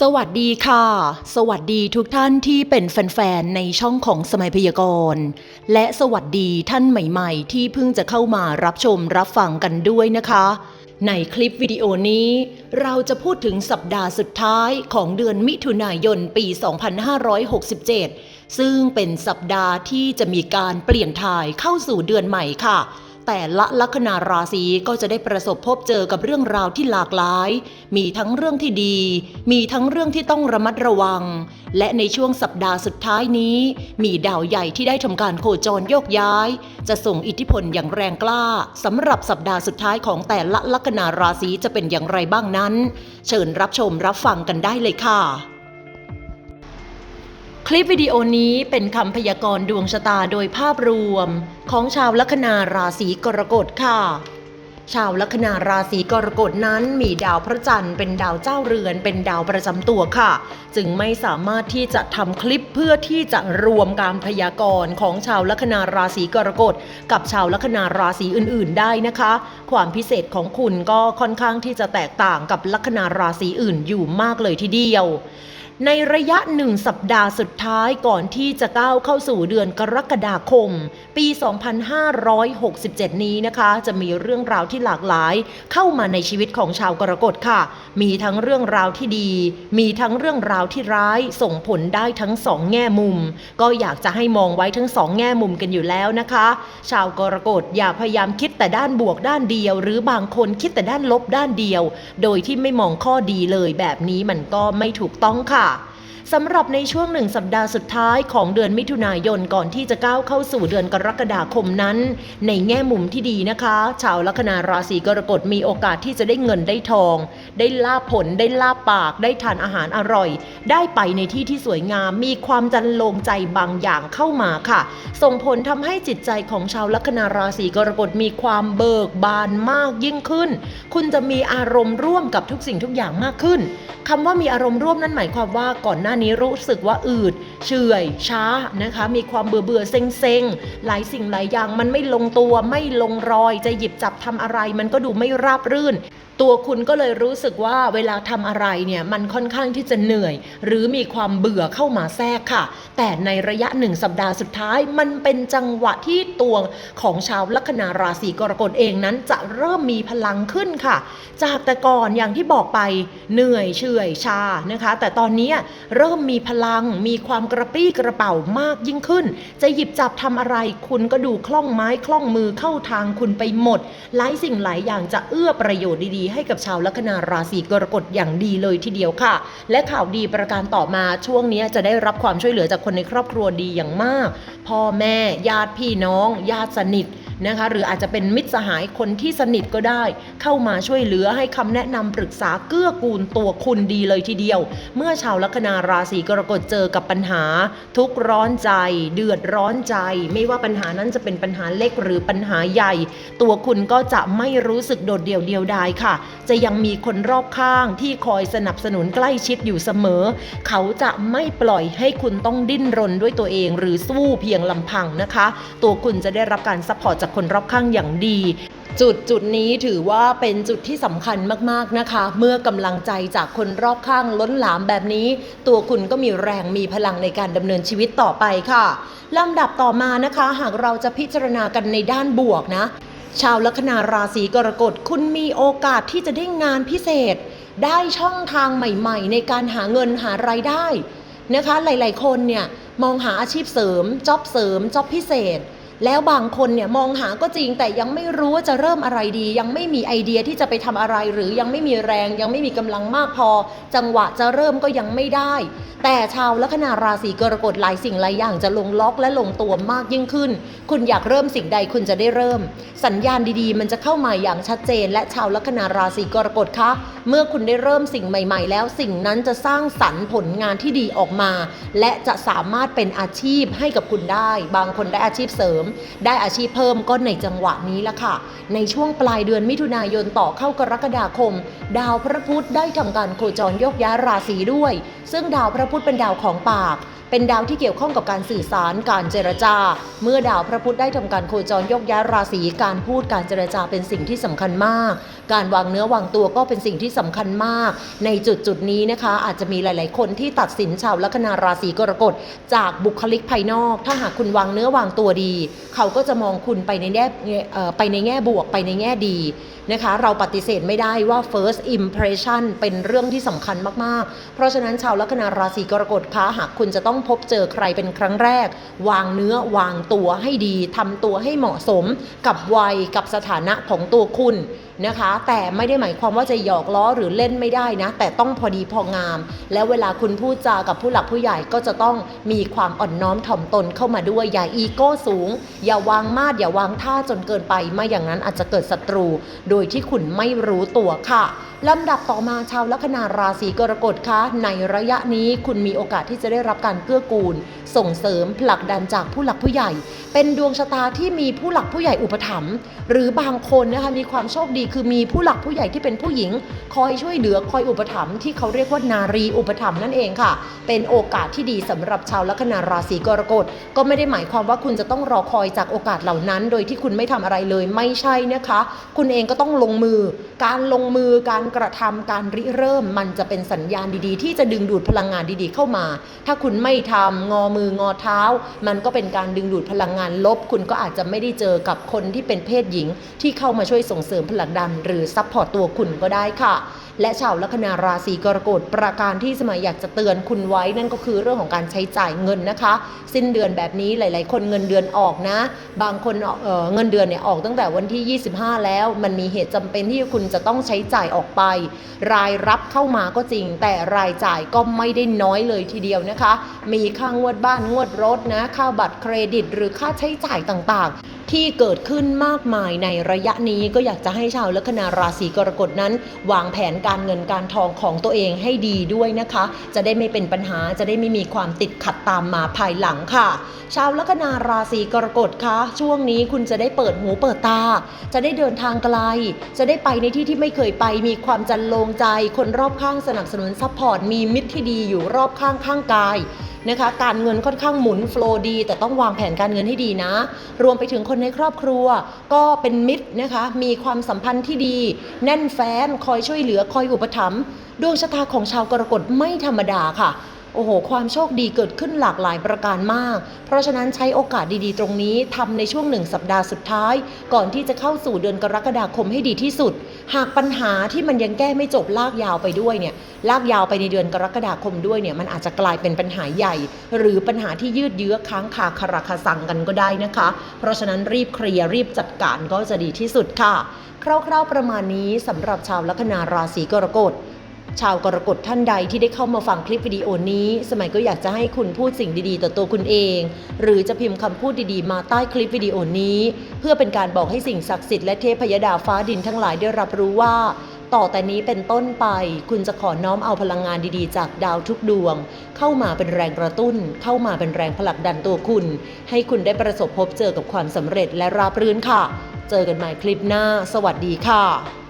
สวัสดีค่ะ สวัสดีทุกท่านที่เป็นแฟนๆ ในช่องของสมัยพยากรณ์ และสวัสดีท่านใหม่ๆ ที่เพิ่งจะเข้ามารับชมรับฟังกันด้วยนะคะ ในคลิปวิดีโอนี้ เราจะพูดถึงสัปดาห์สุดท้ายของเดือนมิถุนายนปี 2567 ซึ่งเป็นสัปดาห์ที่จะมีการเปลี่ยนถ่ายเข้าสู่เดือนใหม่ค่ะ แต่ละลัคนาราศีก็จะได้ประสบพบเจอกับเรื่องราวที่หลากหลาย มีทั้งเรื่องที่ดี มีทั้งเรื่องที่ต้องระมัดระวัง และในช่วงสัปดาห์สุดท้ายนี้ มีดาวใหญ่ที่ได้ทำการโคจรโยกย้าย จะส่งอิทธิพลอย่างแรงกล้าสำหรับสัปดาห์สุดท้ายของแต่ละลัคนาราศีจะเป็นอย่างไรบ้างนั้น เชิญรับชมรับฟังกันได้เลยค่ะ คลิปวิดีโอนี้เป็นคำพยากรณ์ดวงชะตาโดยภาพรวม ของชาวลัคนาราศีกรกฎค่ะ ชาวลัคนาราศีกรกฎนั้นมีดาวพระจันทร์เป็นดาวเจ้าเรือนเป็นดาวประจำตัวค่ะ จึงไม่สามารถที่จะทำคลิปเพื่อที่จะรวมการพยากรณ์ของชาวลัคนาราศีกรกฎกับชาวลัคนาราศีอื่น ๆ ได้นะคะ ความพิเศษของคุณก็ค่อนข้างที่จะแตกต่างกับลัคนาราศีอื่นอยู่มากเลยทีเดียว ในระยะหนึ่งสัปดาห์สุดท้ายก่อนที่จะก้าวเข้าสู่เดือนกรกฎาคม ปี 2567 นี้นะคะ จะมีเรื่องราวที่หลากหลายเข้ามาในชีวิตของชาวกรกฎค่ะ มีทั้งเรื่องราวที่ดี มีทั้งเรื่องราวที่ร้ายส่งผลได้ทั้งสองแง่มุม ก็อยากจะให้มองไว้ทั้งสองแง่มุมกันอยู่แล้วนะคะ ชาวกรกฎอย่าพยายามคิดแต่ด้านบวกด้านเดียว หรือบางคนคิดแต่ด้านลบด้านเดียว โดยที่ไม่มองข้อดีเลยแบบนี้มันก็ไม่ถูกต้องค่ะ สำหรับในช่วงหนึ่งสัปดาห์สุดท้ายของเดือนมิถุนายนก่อนที่จะก้าวเข้าสู่เดือนกรกฎาคมนั้น ในแง่มุมที่ดีนะคะ ชาวลัคนาราศีกรกฎมีโอกาสที่จะได้เงินได้ทอง ได้ลาบผลได้ลาบปาก ได้ทานอาหารอร่อย ได้ไปในที่ที่สวยงามมีความจันโลงใจบางอย่างเข้ามาค่ะ ส่งผลทำให้จิตใจของชาวลัคนาราศีกรกฎมีความเบิกบานมากยิ่งขึ้น คุณจะมีอารมณ์ร่วมกับทุกสิ่งทุกอย่างมากขึ้นคำว่ามีอารมณ์ร่วมนั้นหมายความว่าก่อนหน้านี้รู้สึกว่าอืดเฉื่อยช้านะคะ มีความเบื่อเบื่อเซ็งเซ็งหลายสิ่งหลายอย่างมันไม่ลงตัวไม่ลงรอย จะหยิบจับทำอะไร มันก็ดูไม่ราบรื่น ตัวคุณก็เลยรู้สึกว่าเวลาทำอะไรเนี่ยมันค่อนข้างที่จะเหนื่อย หรือมีความเบื่อเข้ามาแทรกค่ะ แต่ในระยะหนึ่งสัปดาห์สุดท้ายมันเป็นจังหวะที่ตัวของชาวลัคนาราศีกรกฎเองนั้นจะเริ่มมีพลังขึ้นค่ะ จากแต่ก่อนอย่างที่บอกไปเหนื่อยเฉื่อยชานะคะ แต่ตอนนี้เริ่มมีพลัง มีความกระปรี้กระเป๋ามากยิ่งขึ้น จะหยิบจับทำอะไร คุณก็ดูคล่องไม้คล่องมือเข้าทางคุณไปหมด หลายสิ่งหลายอย่างจะเอื้อประโยชน์ดีๆ ให้กับชาวลัคนาราศีกรกฎอย่างดีเลยทีเดียวค่ะ และข่าวดีประการต่อมาช่วงนี้จะได้รับความช่วยเหลือจากคนในครอบครัวดีอย่างมาก พ่อแม่ ญาติพี่น้อง ญาติสนิท นะคะหรืออาจจะเป็นมิตรสหายคนที่สนิทก็ได้ เข้ามาช่วยเหลือให้คำแนะนำปรึกษาเกื้อกูลตัวคุณดีเลยทีเดียว เมื่อชาวลัคนาราศีกรกฎเจอกับปัญหา ทุกร้อนใจ เดือดร้อนใจ ไม่ว่าปัญหานั้นจะเป็นปัญหาเล็กหรือปัญหาใหญ่ ตัวคุณก็จะไม่รู้สึกโดดเดี่ยวเดียวดายค่ะ จะยังมีคนรอบข้างที่คอยสนับสนุนใกล้ชิดอยู่เสมอ เขาจะไม่ปล่อยให้คุณต้องดิ้นรนด้วยตัวเอง หรือสู้เพียงลำพังนะคะ ตัวคุณจะได้รับการซัพพอร์ตจากคนรอบข้างอย่างดี จุดจุดนี้ถือว่าเป็นจุดที่สำคัญมากๆนะคะ เมื่อกำลังใจจากคนรอบข้างล้นหลามแบบนี้ ตัวคุณก็มีแรงมีพลังในการดำเนินชีวิตต่อไปค่ะลำดับต่อมานะคะ หากเราจะพิจารณากันในด้านบวกนะ ชาวลัคนาราศีกรกฎคุณมีโอกาสที่จะได้งานพิเศษ ได้ช่องทางใหม่ๆ ในการหาเงินหารายได้นะคะ หลายๆ คนเนี่ยมองหาอาชีพเสริมจ็อบเสริมจ็อบพิเศษ แล้วบางคนเนี่ยมองหาก็จริงแต่ยังไม่รู้ว่าจะเริ่มอะไรดี ยังไม่มีไอเดียที่จะไปทำอะไร หรือยังไม่มีแรง ยังไม่มีกำลังมากพอ จังหวะจะเริ่มก็ยังไม่ได้ แต่ชาวลัคนาราศีกรกฎหลายสิ่งหลายอย่างจะลงล็อกและลงตัวมากยิ่งขึ้น คุณอยากเริ่มสิ่งใดคุณจะได้เริ่ม สัญญาณดีๆ มันจะเข้ามาอย่างชัดเจน และชาวลัคนาราศีกรกฎคะเมื่อคุณได้เริ่มสิ่งใหม่ ๆ แล้วสิ่งนั้นจะสร้างสรรค์ผลงานที่ดีออกมา และจะสามารถเป็นอาชีพให้กับคุณได้ บางคนได้อาชีพเสริมได้อาชีพเพิ่มก็ในจังหวะนี้ละค่ะ ในช่วงปลายเดือนมิถุนายนต่อเข้ากรกฎาคม ดาวพระพุธได้ทำการโคจรยกย้ายราศีด้วย ซึ่งดาวพระพุธเป็นดาวของปาก เป็นดาวที่เกี่ยวข้องกับการสื่อสารการเจรจา เมื่อดาวพระพุธได้ทำการโคจรยกย้ายราศีการพูดการเจรจาเป็นสิ่งที่สำคัญมาก การวางเนื้อวางตัวก็เป็นสิ่งที่สำคัญมาก ในจุดจุดนี้นะคะ อาจจะมีหลาย ๆ คนที่ตัดสินชาวลัคนาราศีกรกฎจากบุคลิกภายนอก ถ้าหากคุณวางเนื้อวางตัวดี เขาก็จะมองคุณไปในแง่ไปในแง่บวกไปในแง่ดีนะคะ เราปฏิเสธไม่ได้ว่า first impression เป็นเรื่องที่สำคัญมาก ๆ เพราะฉะนั้นชาวลัคนาราศีกรกฎคะหากคุณจะต้องพบเจอใครเป็นครั้งแรก วางเนื้อวางตัวให้ดีทำตัวให้เหมาะสมกับวัยกับสถานะของตัวคุณนะคะ แต่ไม่ได้หมายความว่าจะหยอกล้อหรือเล่นไม่ได้นะ แต่ต้องพอดีพองาม แล้วเวลาคุณพูดจากับผู้หลักผู้ใหญ่ก็จะต้องมีความอ่อนน้อมถ่อมตนเข้ามาด้วยอย่าอีโก้สูง อย่าวางมาดอย่าวางท่าจนเกินไปไม่อย่างนั้นอาจจะเกิดศัตรู โดยที่คุณไม่รู้ตัวค่ะ ลำดับต่อมาชาวลัคนาราศีกรกฎคะในระยะนี้คุณมีโอกาสที่จะได้รับการเกื้อกูล ส่งเสริมผลักดันจากผู้หลักผู้ใหญ่ เป็นดวงชะตาที่มีผู้หลักผู้ใหญ่อุปถัมภ์หรือบางคนนะคะมีความโชคดีคือมีผู้หลักผู้ใหญ่ที่เป็นผู้หญิง คอยช่วยเหลือคอยอุปถัมภ์ที่เขาเรียกว่านารีอุปถัมภ์นั่นเองค่ะ เป็นโอกาสที่ดีสำหรับชาวลัคนาราศีกรกฎก็ไม่ได้หมายความว่าคุณจะต้องรอคอยจากโอกาสเหล่านั้น โดยที่คุณไม่ทำอะไรเลยไม่ใช่นะคะ คุณเองก็ต้องลงมือ การลงมือการกระทำการริเริ่มมันจะเป็นสัญญาณดีๆ ที่จะดึงดูดพลังงานดีๆเข้ามา ถ้าคุณไม่ทำงอมืองอเท้า มันก็เป็นการดึงดูดพลังงานลบ คุณก็อาจจะไม่ได้เจอกับคนที่เป็นเพศหญิง ที่เข้ามาช่วยส่งเสริมพลังดัน หรือซัพพอร์ตตัวคุณก็ได้ค่ะ และชาวลัคนาราศีกรกฎประการที่สมัยอยากจะเตือนคุณไว้นั่นก็คือเรื่องของการใช้จ่ายเงินนะคะ สิ้นเดือนแบบนี้หลาย ๆ คนเงินเดือนออกนะ บางคนเเงินเดือนเนี่ยออกตั้งแต่วันที่ 25 แล้ว มันมีเหตุจำเป็นที่คุณจะต้องใช้จ่ายออกไป รายรับเข้ามาก็จริง แต่รายจ่ายก็ไม่ได้น้อยเลยทีเดียวนะคะ มีค่างวดบ้านงวดรถนะค่าบัตรเครดิต หรือค่าใช้จ่ายต่าง ๆที่เกิดขึ้นมากมายในระยะนี้ก็อยากจะให้ชาวลัคนาราศีกรกฎนั้น วางแผนการเงินการทองของตัวเองให้ดีด้วยนะคะ จะได้ไม่เป็นปัญหาจะได้ไม่มีความติดขัดตามมาภายหลังค่ะ ชาวลัคนาราศีกรกฎคะช่วงนี้คุณจะได้เปิดหูเปิดตา จะได้เดินทางไกล จะได้ไปในที่ที่ไม่เคยไป มีความจันโลงใจ คนรอบข้างสนับสนุนซัพพอร์ตมีมิตรที่ดีอยู่รอบข้างข้างกาย นะคะ การเงินค่อนข้างหมุนโฟล์ดี แต่ต้องวางแผนการเงินให้ดีนะ รวมไปถึงคนในครอบครัว ก็เป็นมิตรนะคะ มีความสัมพันธ์ที่ดี แน่นแฟ้น คอยช่วยเหลือ คอยอุปถัมภ์ ดวงชะตาของชาวกรกฎไม่ธรรมดาค่ะ โอ้โห ความโชคดีเกิดขึ้นหลากหลายประการมาก เพราะฉะนั้นใช้โอกาสดีๆ ตรงนี้ทำในช่วงหนึ่งสัปดาห์สุดท้าย ก่อนที่จะเข้าสู่เดือนกรกฎาคมให้ดีที่สุด หากปัญหาที่มันยังแก้ไม่จบลากยาวไปด้วยเนี่ยลากยาวไปในเดือนกรกฎาคมด้วยเนี่ยมันอาจจะกลายเป็นปัญหาใหญ่ หรือปัญหาที่ยืดเยื้อค้างคาคาราคาซังกันก็ได้นะคะ เพราะฉะนั้นรีบเคลียร์รีบจัดการก็จะดีที่สุดค่ะ คร่าวๆประมาณนี้สำหรับชาวลัคนาราศีกรกฎ ชาวกรกฎท่านใดที่ได้เข้ามาฟังคลิปวิดีโอนี้ สมัยก็อยากจะให้คุณพูดสิ่งดีๆ ต่อตัวคุณเอง หรือจะพิมพ์คำพูดดีๆ มาใต้คลิปวิดีโอนี้ เพื่อเป็นการบอกให้สิ่งศักดิ์สิทธิ์และเทพยดาฟ้าดินทั้งหลายได้รับรู้ว่า ต่อแต่นี้เป็นต้นไป คุณจะขอน้อมเอาพลังงานดีๆ จากดาวทุกดวง เข้ามาเป็นแรงกระตุ้น เข้ามาเป็นแรงผลักดันตัวคุณ ให้คุณได้ประสบพบเจอกับความสำเร็จและราบรื่นค่ะ เจอกันใหม่คลิปหน้า สวัสดีค่ะ